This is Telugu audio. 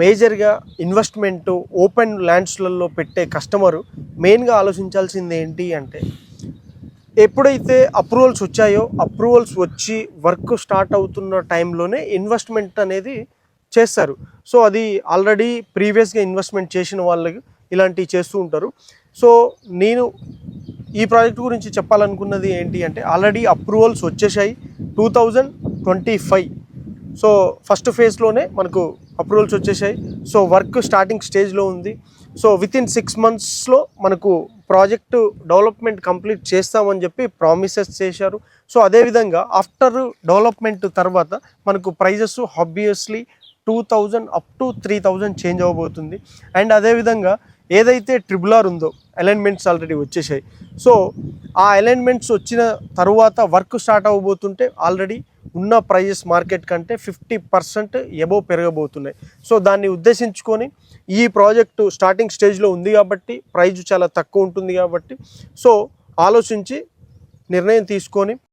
మేజర్గా ఇన్వెస్ట్మెంట్ ఓపెన్ ల్యాండ్స్లలో పెట్టే కస్టమరు మెయిన్గా ఆలోచించాల్సింది ఏంటి అంటే ఎప్పుడైతే అప్రూవల్స్ వచ్చాయో అప్రూవల్స్ వచ్చి వర్క్ స్టార్ట్ అవుతున్న టైంలోనే ఇన్వెస్ట్మెంట్ అనేది చేస్తారు. సో అది ఆల్రెడీ ప్రీవియస్గా ఇన్వెస్ట్మెంట్ చేసిన వాళ్ళకి ఇలాంటివి చేస్తూ ఉంటారు. సో నేను ఈ ప్రాజెక్ట్ గురించి చెప్పాలనుకున్నది ఏంటి అంటే ఆల్రెడీ అప్రూవల్స్ వచ్చేసాయి two thousand twenty five. So first ఫేజ్లోనే మనకు అప్రూవల్స్ వచ్చేసాయి. సో వర్క్ స్టార్టింగ్ స్టేజ్లో ఉంది. సో విత్ ఇన్ సిక్స్ మంత్స్లో మనకు ప్రాజెక్టు డెవలప్మెంట్ కంప్లీట్ చేస్తామని చెప్పి ప్రామిసెస్ చేశారు. సో అదేవిధంగా ఆఫ్టర్ డెవలప్మెంట్ తర్వాత మనకు prices obviously two thousand up to three thousand change అవ్వబోతుంది అండ్ అదేవిధంగా ఏదైతే ట్రిబుల్ ఆర్ ఉందో అలైన్మెంట్స్ ఆల్రెడీ వచ్చేసాయి. సో ఆ అలైన్మెంట్స్ వచ్చిన తర్వాత వర్క్ స్టార్ట్ అవ్వబోతుంటే ఆల్రెడీ ఉన్న ప్రైజెస్ మార్కెట్ కంటే ఫిఫ్టీ పర్సెంట్ ఎబో పెరగబోతున్నాయి. సో దాన్ని ఉద్దేశించుకొని ఈ ప్రాజెక్టు స్టార్టింగ్ స్టేజ్లో ఉంది కాబట్టి ప్రైజ్ చాలా తక్కువ ఉంటుంది కాబట్టి సో ఆలోచించి నిర్ణయం తీసుకొని